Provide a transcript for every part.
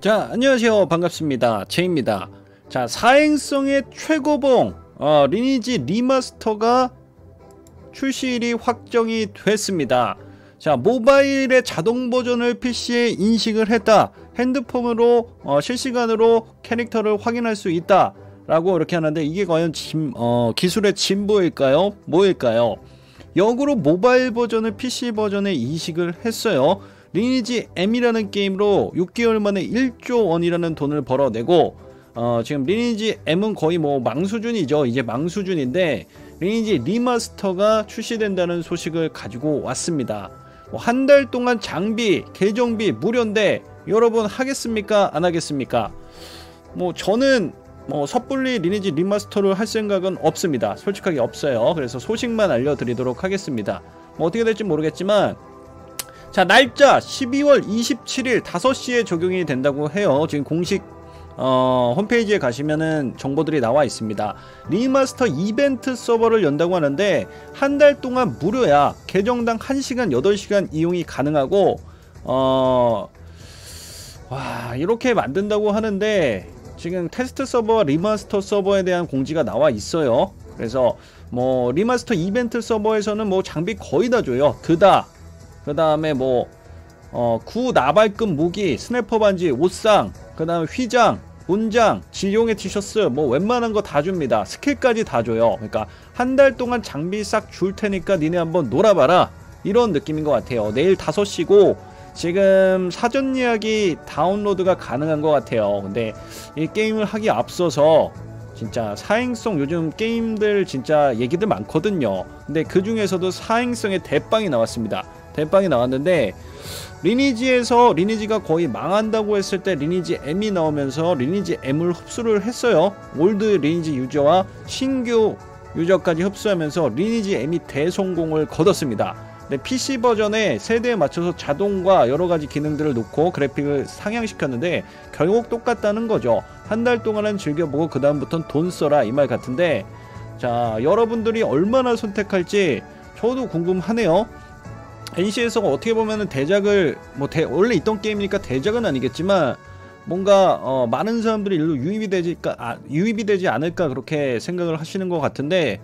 자 안녕하세요. 반갑습니다. 제입니다. 자 사행성의 최고봉 어, 리니지 리마스터가 출시일이 확정이 됐습니다. 자 모바일의 자동 버전을 PC에 인식을 했다. 핸드폰으로 어, 실시간으로 캐릭터를 확인할 수 있다 라고 이렇게 하는데 이게 과연 진, 어, 기술의 진보일까요? 뭐일까요? 역으로 모바일 버전을 PC 버전에 인식을 했어요 리니지 M이라는 게임으로 6개월 만에 1조 원이라는 돈을 벌어내고 어, 지금 리니지 M은 거의 뭐 망수준이죠. 이제 망수준인데 리니지 리마스터가 출시된다는 소식을 가지고 왔습니다. 뭐 한달 동안 장비, 계정비 무료인데 여러분 하겠습니까? 안 하겠습니까? 뭐 저는 뭐 섣불리 리니지 리마스터를 할 생각은 없습니다. 솔직하게 없어요. 그래서 소식만 알려드리도록 하겠습니다. 뭐 어떻게 될지 모르겠지만 자 날짜 12월 27일 5시에 적용이 된다고 해요. 지금 공식 어, 홈페이지에 가시면은 정보들이 나와 있습니다. 리마스터 이벤트 서버를 연다고 하는데 한 달 동안 무료야. 계정당 1시간 8시간 이용이 가능하고 어... 와 이렇게 만든다고 하는데 지금 테스트 서버와 리마스터 서버에 대한 공지가 나와 있어요. 그래서 뭐 리마스터 이벤트 서버에서는 뭐 장비 거의 다 줘요. 드다 그 다음에 뭐 어, 구 나발급 무기, 스냅퍼 반지, 옷상, 그 다음에 휘장, 문장, 진용의 티셔츠 뭐 웬만한 거 다 줍니다. 스킬까지 다 줘요. 그러니까 한 달 동안 장비 싹 줄 테니까 니네 한번 놀아봐라. 이런 느낌인 것 같아요. 내일 5시고 지금 사전 예약이 다운로드가 가능한 것 같아요. 근데 이 게임을 하기 앞서서 진짜 사행성 요즘 게임들 진짜 얘기들 많거든요. 근데 그 중에서도 사행성의 대빵이 나왔습니다. 대빵이 나왔는데 리니지에서 리니지가 거의 망한다고 했을 때 리니지 M이 나오면서 리니지 M을 흡수를 했어요. 올드 리니지 유저와 신규 유저까지 흡수하면서 리니지 M이 대성공을 거뒀습니다. 네, PC 버전의 세대에 맞춰서 자동과 여러 가지 기능들을 놓고 그래픽을 상향시켰는데 결국 똑같다는 거죠. 한 달 동안은 즐겨보고 그 다음부터는 돈 써라 이 말 같은데 자 여러분들이 얼마나 선택할지 저도 궁금하네요. NC에서 어떻게 보면은 대작을 뭐 대, 원래 있던 게임이니까 대작은 아니겠지만 뭔가 어, 많은 사람들이 일로 유입이 되지 아, 유입이 되지 않을까 그렇게 생각을 하시는 것 같은데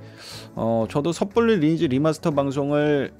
어, 저도 섣불리 리니지 리마스터 방송을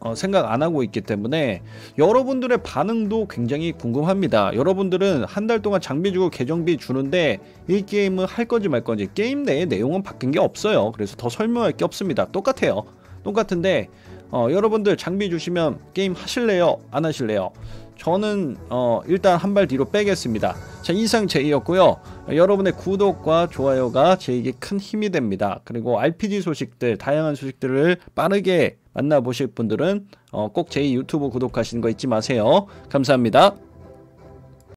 어, 생각 안 하고 있기 때문에 여러분들의 반응도 굉장히 궁금합니다. 여러분들은 한 달 동안 장비 주고 계정비 주는데 이 게임을 할 건지 말 건지 게임 내의 내용은 바뀐 게 없어요. 그래서 더 설명할 게 없습니다. 똑같아요. 똑같은데 어, 여러분들 장비 주시면 게임 하실래요? 안 하실래요? 저는 어, 일단 한 발 뒤로 빼겠습니다. 자 이상 제이였고요. 여러분의 구독과 좋아요가 제에게 큰 힘이 됩니다. 그리고 RPG 소식들 다양한 소식들을 빠르게 만나보실 분들은 어, 꼭 제이 유튜브 구독하시는 거 잊지 마세요. 감사합니다.